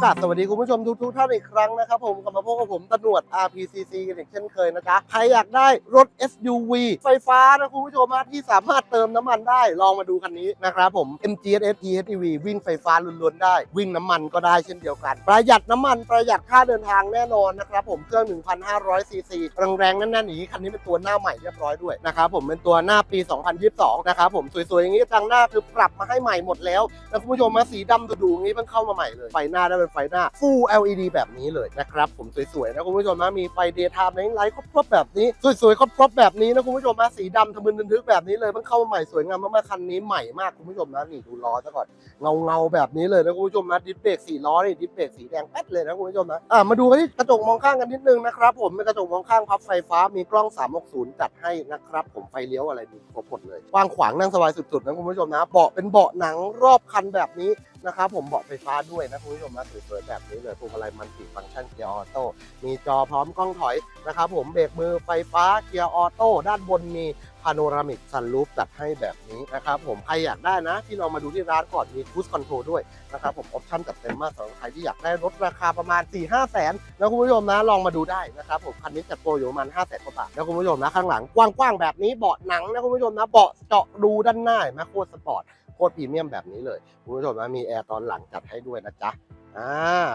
กราบสวัสดีคุณผู้ชมทุกๆท่านอีกครั้งนะครับผมกลับมาพบกับผมตำรวจ RPCC กันอีกเช่นเคยนะจ๊ะใครอยากได้รถ SUV ไฟฟ้านะคุณผู้ชมที่สามารถเติมน้ำมันได้ลองมาดูคันนี้นะครับผม MGSS PHEV วิ่งไฟฟ้าล้วนๆได้ วิ่งน้ำมันก็ได้เช่นเดียวกัน ประหยัดน้ำมันประหยัดค่าเดินทางแน่นอนนะครับผมเครื่อง 1,500 ซีซีแรงๆแน่นๆอย่างนี้คันนี้เป็นตัวหน้าใหม่เรียบร้อยด้วยนะครับผมเป็นตัวหน้าปี 2022 นะครับผมสวยๆอย่างนี้กลางหน้าคือปรับมาให้ใหม่หมดแล้วแล้วคุณผู้ชมมาสีดำดูๆอย่างนี้เพิ่งเข้ามาใหม่เลยไฟหน้าได้เป็นไฟหน้า Full LED แบบนี้เลยนะครับ ผมสวยๆนะคุณผู้ชมนะมีไฟเดย์ไทม์ไลท์ครบๆแบบนี้ สวยๆครบๆแบบนี้นะคุณผู้ชมนะสีดำทะมึนทึกแบบนี้เลยเพิ่งเข้ามาใหม่สวยงามมากๆคันนี้ใหม่มากคุณผู้ชมนะนี่ดูล้อซะก่อนเงาเงาๆแบบนี้เลยนะคุณผู้ชมนะดิสเบรกสีล้อนี่ดิสเบรกสีแดงแป๊ดเลยนะคุณผู้ชมนะอ่ามาดูกันที่กระจกมองข้างกันนิดนึงนะครับผมเป็นกระจกมองข้างพับไฟฟ้ามีกล้อง 360 จัดให้นะครับผมไฟเลี้ยวอะไรมีครบหมดเลยกว้างขวางนั่งสบายสุดๆนะคุณผู้ชมนะเบาะเป็นเบาะหนังรอบคันแบบนี้ นะครับผมเบาะไฟฟ้าด้วยนะคุณผู้ชมนะสวยๆแบบนี้เลยพวงมาลัยมันติฟังก์ชันเกียร์ออโต้มีจอพร้อมกล้องถอยนะครับผมเบรกมือไฟฟ้าเกียร์ออโต้ด้านบนมีพาโนรามิกซันรูฟจัดให้แบบนี้นะครับผมใครอยากได้นะ ที่เรามาดูที่ร้านก่อนมีคูสคอนโทรด้วยนะครับผมออปชั่นจัดเต็มมากสำหรับใครที่อยากได้รถราคาประมาณ 4 5แสนนะคุณผู้ชมนะลองมาดูได้นะครับผมคันนี้จัดโปรอยู่ประมาณ5แสนกว่าบาทนะคุณผู้ชมนะข้างหลังกว้างๆแบบนี้เบาะหนังนะคุณผู้ชมนะเบาะเจาะรูด้านหน้าเห็นไหมโคตรสปอร์ต ตรพรีเมียมแบบนี้เลยคุณผู้ชมนะมีแอร์ตอนหลังจัดให้ด้วยนะจ๊ะอ่า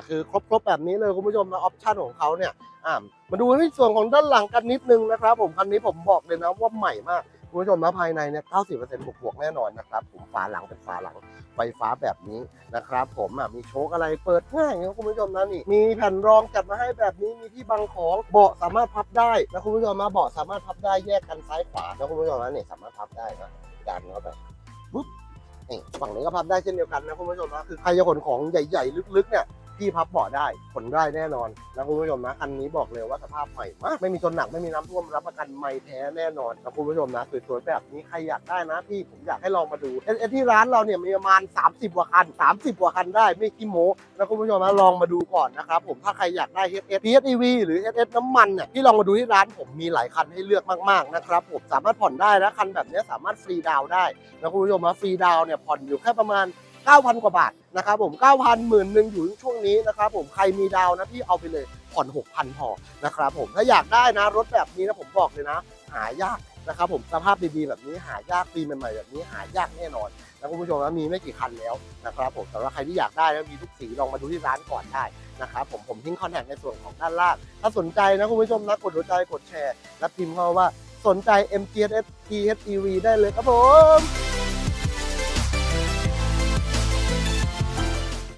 คือครบๆแบบนี้เลยคุณผู้ชมนะออปชั่นของเขาเนี่ยอ่ามาดูในส่วนของด้านหลังกันนิดนึงนะครับ ผมคันนี้ผมบอกเลยนะว่าใหม่มากคุณผู้ชมนะภายในเนี่ย 90%บวกๆแน่นอนนะครับ ผมฝาหลังเป็นฝาหลังไฟฟ้าแบบนี้นะครับ ผมอะมีโชคอะไรเปิดง่ายนะคุณผู้ชมนะนี่ มีแผ่นรองจัดมาให้แบบนี้มีที่บังของเบาะสามารถพับได้นะคุณผู้ชมนะเบาะสามารถพับได้แยกกันซ้ายขวานะคุณผู้ชมนะนี่สามารถพับได้นะดันเข้าไป ฝั่งนี้ก็พับได้เช่นเดียวกันนะคุณผู้ชมนะคือใครจะขนของใหญ่ๆลึกๆเนี่ย พี่พับเบาะได้ขนได้แน่นอนนะคุณผู้ชมนะคันนี้บอกเลยว่าสภาพใหม่มากไม่มีจนหนักไม่มีน้ำท่วมรับประกันไม่แท้แน่นอนนะคุณผู้ชมนะสวยๆแบบนี้ใครอยากได้นะพี่ผมอยากให้ลองมาดูเอที่ร้านเราเนี่ยมีประมาณ 30กว่าคัน 30กว่าคันได้ไม่กี่โมนะคุณผู้ชมนะลองมาดูก่อนนะครับผมถ้าใครอยากได้ HS PHEV หรือ SS น้ำมันเนี่ยพี่ลองมาดูที่ร้านผมมีหลายคันให้เลือกมากๆนะครับผมสามารถผ่อนได้นะคันแบบนี้สามารถฟรีดาวได้นะคุณผู้ชมนะฟรีดาวเนี่ยผ่อนอยู่แค่ประมาณ 9,000 กว่าบาทนะครับผม9,000หมื่นหนึ่งอยู่ช่วงนี้นะครับผมใครมีดาวนะพี่เอาไปเลยผ่อน 6,000 พอนะครับผมถ้าอยากได้นะรถแบบนี้นะผมบอกเลยนะ หายากนะครับผมสภาพดีๆแบบนี้หายากปีใหม่ๆแบบนี้หายากแน่นอนนะคุณผู้ชมนะมีไม่กี่คันแล้วนะครับผมสำหรับใครที่อยากได้แล้วมีทุกสีลองมาดูที่ร้านก่อนได้นะครับผมผมทิ้งคอนแทคในส่วนของด้านล่าง ถ้าสนใจนะคุณผู้ชมนะกดหัวใจกดแชร์ และพิมพ์เข้าว่าสนใจ MGS PHEV ได้เลยครับผม